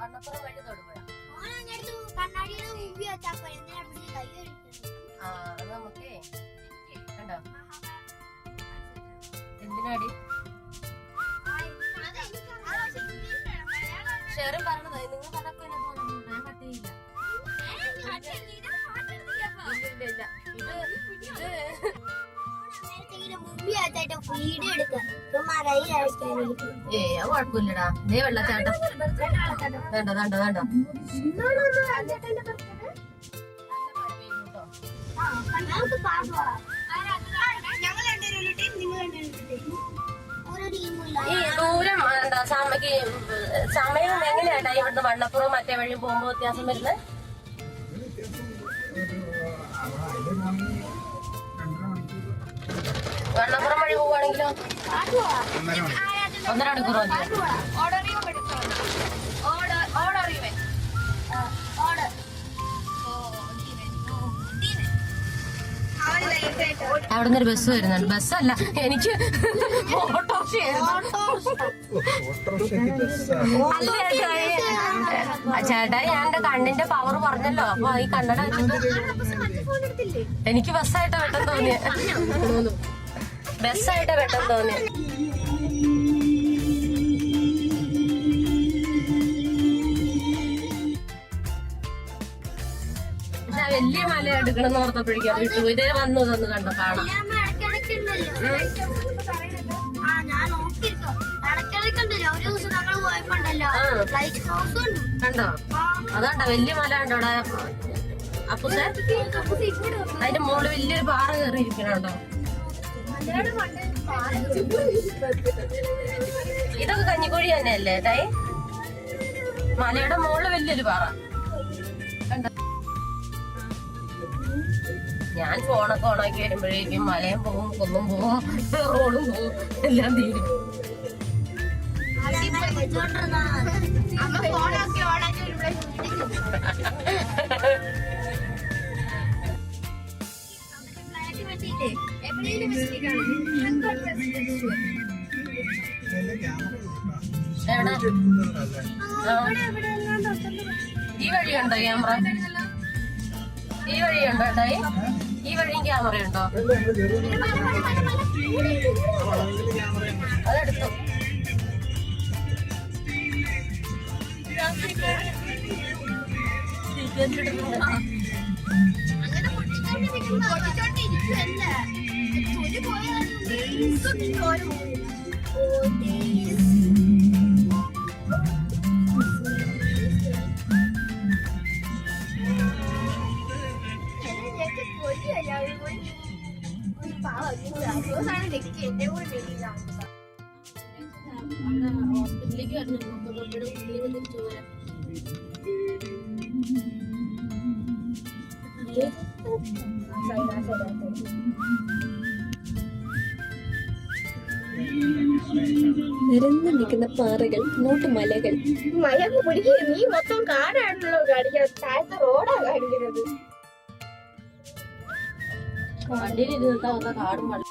വണ്ണപ്പുറം വഴി തൊടുപുഴ. കണ്ണാടിയുടെ മുമ്പിൽ വെച്ചാ പോരെ. എന്തിനാ പിടിച്ച് കൈ കഴുകുന്നത്? ആ അത് നമുക്കേ കണ്ടോ? എന്തിനാടി? ഷെറും പറഞ്ഞത് നിങ്ങൾ പറഞ്ഞപ്പോ ഞാൻ കട്ട്. ചെയ്യില്ല ഇല്ല, ഇല്ല, ഇല്ല. ഇത് ഇത് വീഡിയോ ഏ അത് കുഴപ്പമില്ലടാ. ദേ വെള്ളച്ചാട്ടം. വേണ്ട വേണ്ട വേണ്ട. ഞങ്ങൾ രണ്ടുപേരും ടീം നിങ്ങൾ രണ്ടുപേരും ടീം ഓരോ ടീമില്ല ഈ ദൂരം എന്താ സമയം എങ്ങനെയാട്ടാ ഇവിടുന്ന് വണ്ണപ്പുറം മറ്റേ വഴി പോകുമ്പോ വ്യത്യാസം വരുന്നത്? വണ്ണപ്പുറം വഴി പോവുകയാണെങ്കിലോ? ഒന്നര മണിക്കൂർ അവിടെ നിന്നൊരു ബസ് വരുന്നുണ്ട്. ബസ്സല്ല എനിക്ക് ഓട്ടോറിക്ഷ ചേട്ടായി ഞാൻ എന്റെ കണ്ണിന്റെ പവർ പറഞ്ഞല്ലോ അപ്പൊ ഈ കണ്ണട വെച്ചിട്ട് എനിക്ക് ബസ്സായിട്ടാ വെട്ടം തോന്നിയ. ബസ്സായിട്ടാ പെട്ടെന്ന് തോന്നി വലിയ മല എടുക്കണം ഓർത്തപ്പോഴേക്കും വിട്ടു ഇതേ വന്നു തന്നു കണ്ടോ? കാണാം. കണ്ടോ? അതാണ്ടോ വലിയ മല ഉണ്ടോ അവിടെ? അപ്പുസേ? അതിന്റെ മുകളിൽ വലിയൊരു പാറ കയറി ഇരിക്കണുണ്ടോ ഇതൊക്കെ കഞ്ഞിക്കുഴി തന്നെയല്ലേ തൈ മലയുടെ മുകളിൽ വലിയൊരു പാറ? ഞാൻ ഫോണൊക്കെ ഓണാക്കി വരുമ്പോഴേക്കും മലയും പോവും കൊന്നും പോവും റോഡും പോവും എല്ലാം തീരും. അമ്മ ഫോണൊക്കെ ഓണാക്കി ഇവിടെ ഈ വഴിയുണ്ടോ ക്യാമറ? ഈ വഴിയുണ്ടോ ഏട്ടായി? ഈ വഴിയും ക്യാമറ ഉണ്ടോ അതെടുത്തു. അങ്ങനെ ഹോസ്പിറ്റലിലേക്ക് നിരന്നു നിൽക്കുന്ന പാറകൾ നോട്ട് മലകൾ. മയങ്ങ് പിടിക്കുക നീ മൊത്തം കാടാണല്ലോ കാണിക്കുന്നത് താഴത്തെ റോഡാ കാണിക്കുന്നത്. ಡಿಲಿ ದಿನ ತಗೊಂಡಾಗ ಆರ್ಡರ್ ಮಾಡಿ